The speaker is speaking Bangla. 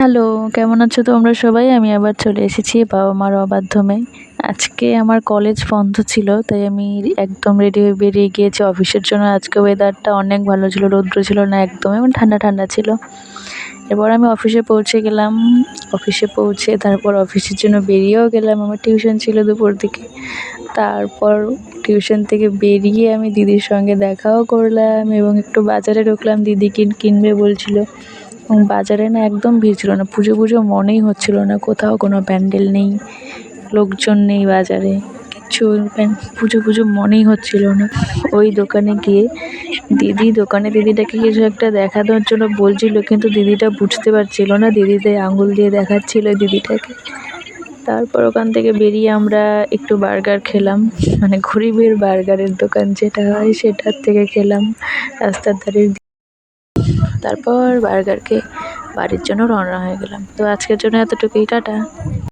হ্যালো, কেমন আছো তোমরা সবাই? আমি আবার চলে এসেছি বাবা মার মাধ্যমে আজকে আমার কলেজ বন্ধ ছিল, তাই আমি একদম রেডি হয়ে বেরিয়ে গিয়েছি অফিসের জন্য। আজকে ওয়েদারটা অনেক ভালো ছিল, রৌদ্র ছিল না একদম, এবং ঠান্ডা ঠান্ডা ছিল। এরপর আমি অফিসে পৌঁছে গেলাম। অফিসে পৌঁছে তারপর অফিসের জন্য বেরিয়েও গেলাম। আমার টিউশন ছিল দুপুর দিকে। তারপর টিউশন থেকে বেরিয়ে আমি দিদির সঙ্গে দেখাও করলাম এবং একটু বাজারে ঢুকলাম। দিদি কিন, কিনবে বলছিল। বাজারে না একদম ভিড় ছিল না। পুজো পুজো মনেই হচ্ছিল না। কোথাও কোনো প্যান্ডেল নেই, লোকজন নেই বাজারে, কিচ্ছু পুজো পুজো মনেই হচ্ছিল না। ওই দোকানে গিয়ে দিদি, দোকানে দিদিটাকে কিছু একটা দেখানোর জন্য বলছিল, কিন্তু দিদিটা বুঝতে পারছিল না। দিদিদের আঙুল দিয়ে দেখাচ্ছিল দিদিটাকে। তারপর ওখান থেকে বেরিয়ে আমরা একটু বার্গার খেলাম। মানে গরিবের বার্গারের দোকান যেটা হয়, সেটার থেকে খেলাম। রাস্তার ধারে তারপর বার্গারকে বাড়ির জন্য রওনা হয়ে গেলাম। তো আজকের জন্য এতটুকুই টাটা।